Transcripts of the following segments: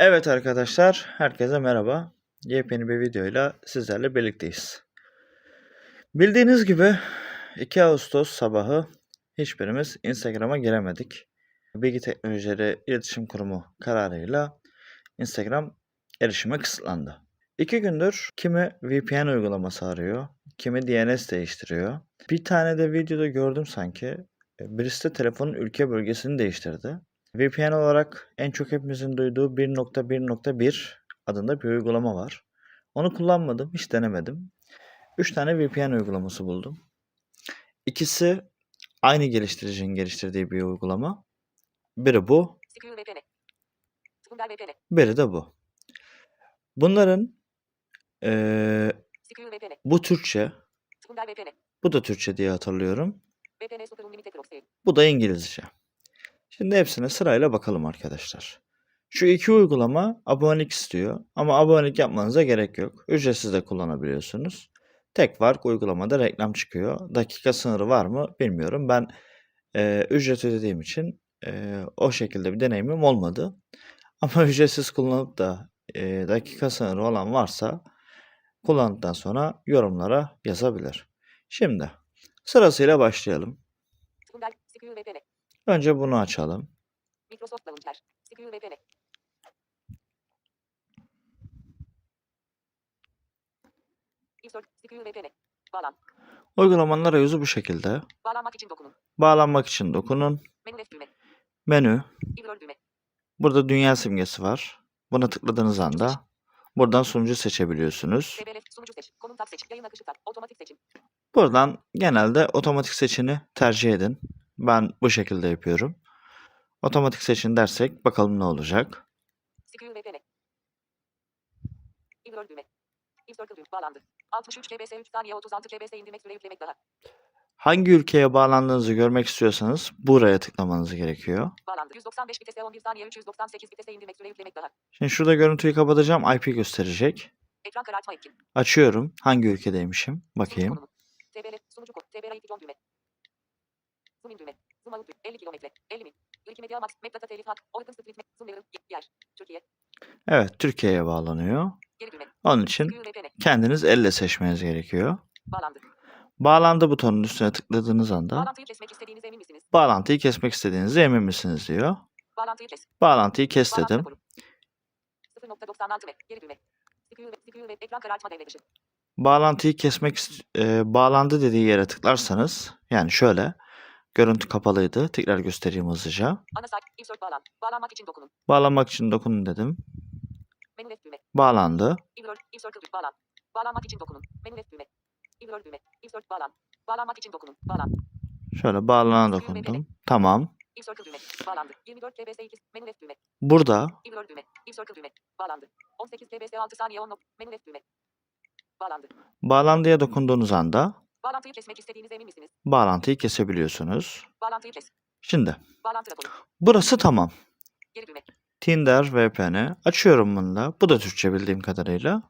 Evet arkadaşlar, herkese merhaba. Yepyeni bir videoyla sizlerle birlikteyiz. Bildiğiniz gibi 2 Ağustos sabahı hiçbirimiz Instagram'a giremedik. Bilgi Teknolojileri İletişim Kurumu kararıyla Instagram erişime kısıtlandı. İki gündür kimi VPN uygulaması arıyor, kimi DNS değiştiriyor. Bir tane de videoda gördüm sanki. Birisi de telefonun ülke bölgesini değiştirdi. VPN olarak en çok hepimizin duyduğu 1.1.1 adında bir uygulama var. Onu kullanmadım, hiç denemedim. 3 tane VPN uygulaması buldum. İkisi aynı geliştiricinin geliştirdiği bir uygulama. Biri bu, biri de bu. Bunların VPN. bu Türkçe, bu da Türkçe diye hatırlıyorum. Bu da İngilizce. Şimdi hepsine sırayla bakalım arkadaşlar. Şu iki uygulama abonelik istiyor ama abonelik yapmanıza gerek yok. Ücretsiz de kullanabiliyorsunuz. Tek fark uygulamada reklam çıkıyor. Dakika sınırı var mı bilmiyorum. Ben e, ücret ödediğim için e, o şekilde bir deneyimim olmadı. Ama ücretsiz kullanıp da e, dakika sınırı olan varsa kullandıktan sonra yorumlara yazabilir. Şimdi sırasıyla başlayalım. Önce bunu açalım. Microsoft Launcher. Secure VPN. Bağlan. Uygulamanın arayüzü bu şekilde. Bağlanmak için dokunun. Bağlanmak için dokunun. Menü düğme. Menü. Düğme. Burada dünya simgesi var. Buna tıkladığınız anda buradan sunucu seçebiliyorsunuz. Sunucu seç. Konum tab seç. Yayın akışı tab. Otomatik seçim. Buradan genelde otomatik seçini tercih edin. Ben bu şekilde yapıyorum. Otomatik seçin dersek bakalım ne olacak. Secure VPN. Ignore düğme. Encircle düğme. Bağlandı. 63 kbs 3 saniye 36 kbs indirmek süre yüklemek daha. Hangi ülkeye bağlandığınızı görmek istiyorsanız buraya tıklamanız gerekiyor. Bağlandı. 195 vitese 11 saniye 398 vitese indirmek süre yüklemek daha. Şimdi şurada görüntüyü kapatacağım. IP gösterecek. Ekran karartma etkin. Açıyorum. Hangi ülkedeymişim? Bakayım. TBL sunucu kod. TBL ipton düğme. Zoom in düğme. Zoom out düğme. 50 kilometre. 50 mil. Wikimedia Max. Metadata telif hak. Open Street Map. Zoom level. Yer. Türkiye. Evet, Türkiye'ye bağlanıyor. Geri düğme. Onun için kendiniz elle seçmeniz gerekiyor. Bağlandı. Bağlandı butonunun üstüne tıkladığınız anda Bağlantıyı kesmek istediğiniz emin misiniz? bağlantıyı kesmek istediğinize emin misiniz diyor. Bağlantıyı kes. Bağlantıyı kes Bağlantı dedim. raporu. 0.96 m. Geri düğme. Secure, secure ve ekran karartma devre dışı. Bağlantıyı kesmek e, bağlandı dediği yere tıklarsanız yani şöyle görüntü kapalıydı. Tekrar göstereyim hızlıca. Ana sayfa. Insert bağlan. Bağlanmak için dokunun. Bağlanmak için dokunun dedim. Menü F düğme. Bağlandı. Insert düğme. Bağlan. Bağlanmak için dokunun. Menü F düğme. Ignore düğme. Insert bağlan. Bağlanmak için dokunun. Bağlan. Şöyle bağlana dokundum. Tamam. Insert düğme. Bağlandı. 24 kbs 2. Menü düğme. Burada düğme. Insert düğme. Bağlandı. 18 kbs 6 saniye 10 nok. Menü düğme. Bağlandı. bağlandıya dokunduğunuz anda Bağlantıyı kesmek istediğiniz emin misiniz? bağlantıyı kesebiliyorsunuz. Bağlantıyı kes. Şimdi Bağlantı raporu. burası tamam. Geri düğme. Tinder VPN'i açıyorum bunu da. Bu da Türkçe bildiğim kadarıyla.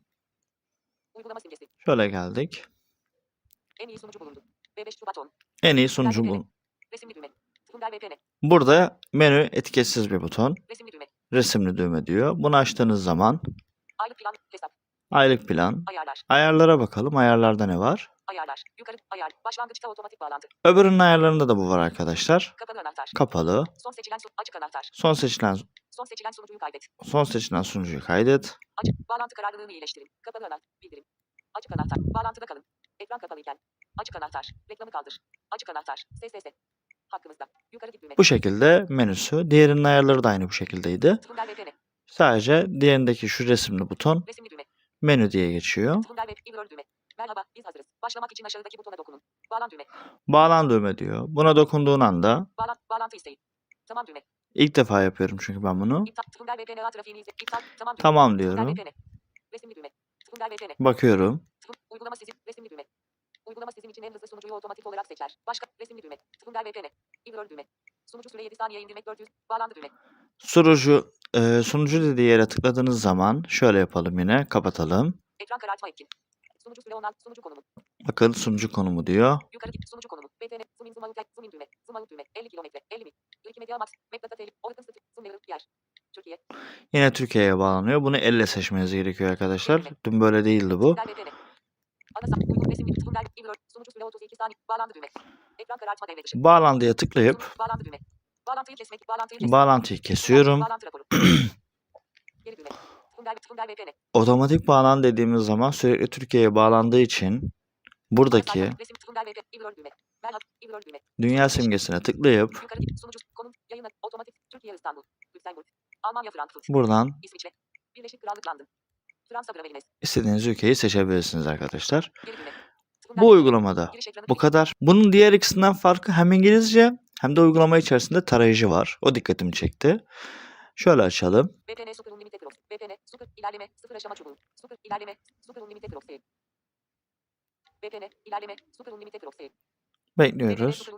Uygulama simgesi. Şöyle geldik. En iyi sunucu bulundu. V5 Şubat 10. En iyi sunucu bu. Resimli düğme. Funder VPN. Burada menü etiketsiz bir buton. Resimli düğme. Resimli düğme diyor. Bunu açtığınız zaman Aylık plan. Hesap. aylık plan. Ayarlar. Ayarlara bakalım. Ayarlarda ne var? Ayarlar. Yukarı. Ayar. Başlangıçta otomatik bağlantı. Öbürünün ayarlarında da bu var arkadaşlar. Kapalı anahtar. Kapalı. Son seçilen açık anahtar. Son seçilen Son seçilen sunucuyu kaydet. son seçilen sunucuyu kaydet. Açık. Bağlantı kararlılığını iyileştirin. Kapalı anahtar. Bildirim. Açık anahtar. Bağlantıda kalın. Ekran kapalıyken. Açık anahtar. Reklamı kaldır. Açık anahtar. SSS. Hakkımızda. Yukarı git düğme. Bu şekilde menüsü. Diğerinin ayarları da aynı bu şekildeydi. Sadece diğerindeki şu resimli buton Resimli düğme. menü diye geçiyor. Düğme. Merhaba. Biz hazırız. Başlamak için aşağıdaki butona dokunun. Bağlan düğme. Bağlan düğme diyor. Buna dokunduğun anda Bağlan. Bağlantı isteği. Tamam düğme. ilk defa yapıyorum çünkü ben bunu. İptal. Funder VPN ağ trafiğini izle. İptal. Tamam düğme. Tamam diyorum. VPN. Resimli düğme. Funder VPN. Bakıyorum. Uygulama sizin. Resimli düğme. Uygulama sizin için en hızlı sunucuyu otomatik olarak seçer. Başka. Resimli düğme. Funder VPN. Ignore düğme. Sunucu süre 7 saniye indirmek 400. Bağlandı düğme. Sunucu e, sunucu dediği yere tıkladığınız zaman şöyle yapalım yine. Kapatalım. Ekran karartma etkin. Sunucu süre 16. Sunucu konumu. Bakın sunucu konumu diyor. Yukarı git. Sunucu konumu. VPN. Zoom in zoom out. Zoom in düğme. Zoom out düğme. 50 kilometre. 50 mil. Wikimedia Max. Metadata telif. Open Street. Zoom level. Yer. Türkiye. Yine Türkiye'ye bağlanıyor. Bunu elle seçmeniz gerekiyor arkadaşlar. Dün böyle değildi bu. Sünger VPN. Ana sayfa uygun resim bir Sünger İvlör. Sunucu süre 32 saniye. Bağlandı düğme. Ekran karartma devre dışı. Bağlantıya tıklayıp bağlantıyı kesiyorum. Otomatik bağlan dediğimiz zaman sürekli Türkiye'ye bağlandığı için buradaki dünya simgesine tıklayıp buradan istediğiniz ülkeyi seçebilirsiniz arkadaşlar. Bu uygulamada bu kadar. Bunun diğer ikisinden farkı hem İngilizce hem de uygulama içerisinde tarayıcı var. O dikkatimi çekti. Şöyle açalım. VPN. VPN Super ilerleme sıfır aşama çubuğu. Super ilerleme Super Unlimited Cross. VPN ilerleme Super Unlimited. VPN Bekliyoruz.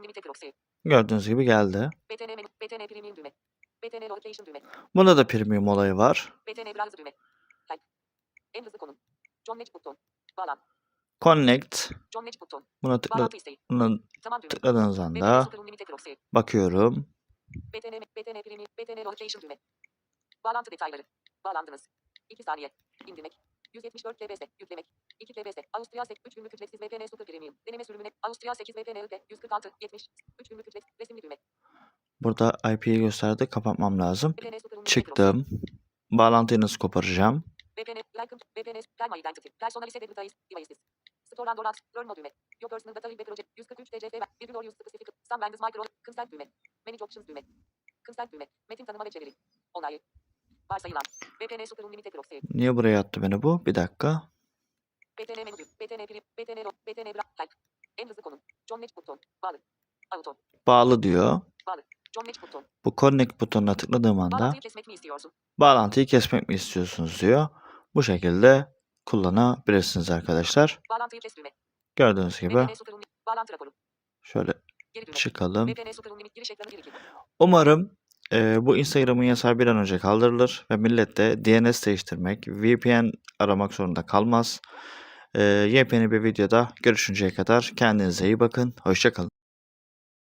Gördüğünüz gibi geldi. VPN Premium düğme. VPN Location düğme. Bunda da premium olayı var. VPN Browser düğme. Type. En hızlı konum. Edge buton. Bağlan. Connect. Edge buton. Buna, tıkla, buna tıkladığınız anda bakıyorum. VPN, VPN Premium, VPN Location düğme. Bağlantı detayları. Bağlandınız. 2 saniye. İndirmek. 174 TBS. Yüklemek. 2 TBS. Avusturya 8. 3 günlük ücretsiz VPN Super Premium. Deneme sürümüne. Avusturya 8 VPN IP. 146. 70. 3 günlük ücret. Resimli düğme. Burada IP'yi gösterdi. Kapatmam lazım. Çıktım. Bağlantıyı nasıl koparacağım? VPN, Liken, VPN, Perma Identity, Personalize Device, Devices. Store and Dollars, Learn More düğme. Your Personal Data Be Project, 143 TCF, virgül or use specific, Some Bands Micro, Consent düğme. Manage Options düğme. Consent düğme. Metin tanıma ve çeviri. Onayı. Varsayılan. VPN Super Unlimited Cross. Niye buraya attı beni bu? Bir dakika. VPN menü, VPN prim, ro, VPN bra, type. En hızlı konum. John Edge buton. Bağlı. Auto. Bağlı diyor. John Edge buton. Bu connect butonuna tıkladığım anda Bağlantıyı kesmek mi istiyorsun? bağlantıyı kesmek mi istiyorsunuz diyor. Bu şekilde kullanabilirsiniz arkadaşlar. Bağlantıyı kes düğme. Gördüğünüz gibi. Bağlantı raporu. şöyle çıkalım. VPN Super Unlimited giriş ekranı 1 2. Umarım e, bu Instagram'ın yasağı bir an önce kaldırılır ve millet de DNS değiştirmek, VPN aramak zorunda kalmaz. E, yepyeni bir videoda görüşünceye kadar kendinize iyi bakın. Hoşçakalın.